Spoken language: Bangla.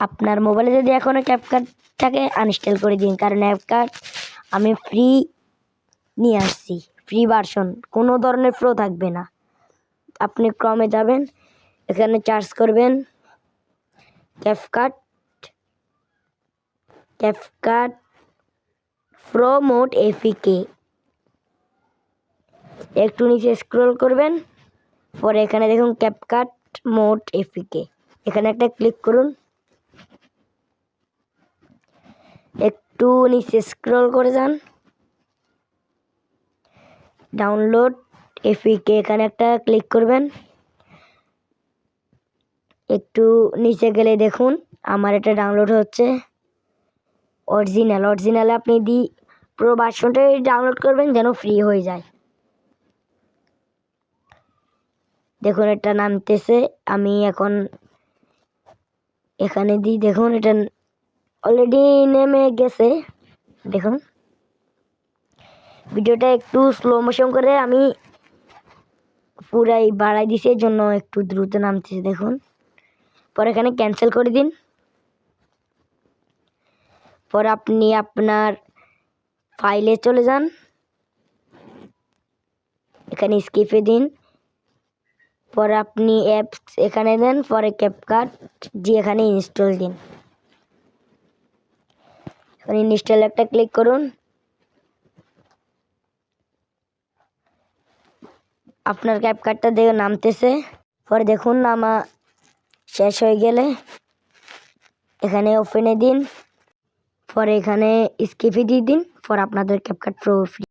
আপনার মোবাইলে যদি এখনও ক্যাপকাট থাকে আনইনস্টল করে দিন। কারণ অ্যাপকাট আমি ফ্রি নিয়ে আসছি ফ্রি ভার্সন কোনো ধরনের প্রো থাকবে না। আপনি ক্রমে যাবেন, এখানে চার্জ করবেন ক্যাপকাট ক্যাপকাট প্রো মোট মোড এফিকে একটু নিচে স্ক্রল করবেন, পরে এখানে দেখুন ক্যাপকাট মোড এফিকে এখানে একটা ক্লিক করুন। একটু নিচে স্ক্রল করে যান। ডাউনলোড এফিকে এখানে একটা ক্লিক করবেন। একটু নিচে গেলে দেখুন, আমার এটা ডাউনলোড হচ্ছে। অরিজিনাল অরিজিনালে আপনি দি পুরো ভার্সনটাই ডাউনলোড করবেন যেন ফ্রি হয়ে যায়। দেখুন, এটা নামতেছে। আমি এখন এখানে দিই দেখুন, এটা অলরেডি নেমে গেছে, দেখুন। ভিডিওটা একটু স্লো মোশন করে আমি পুরাই বাড়াই দিছি, এর জন্য একটু দ্রুত নামতেছে দেখুন। পরে এখানে ক্যান্সেল করে দিন। পর আপনি আপনার ফাইলে চলে যান। এখানে স্কিপে দিন। পরে আপনি অ্যাপস এখানে দেন, পরে ক্যাপকাট দিয়ে এখানে ইনস্টল দিন। এখানে ইনস্টল একটা ক্লিক করুন। আপনার ক্যাপ কার্ডটা দেখে নামতেছে। পরে দেখুন আমার শেষ হয়ে গেলে এখানে ওপেনে দিন। পরে এখানে স্কিপে দিয়ে দিন। পর আপনাদের ক্যাপকাট প্রো ফ্রি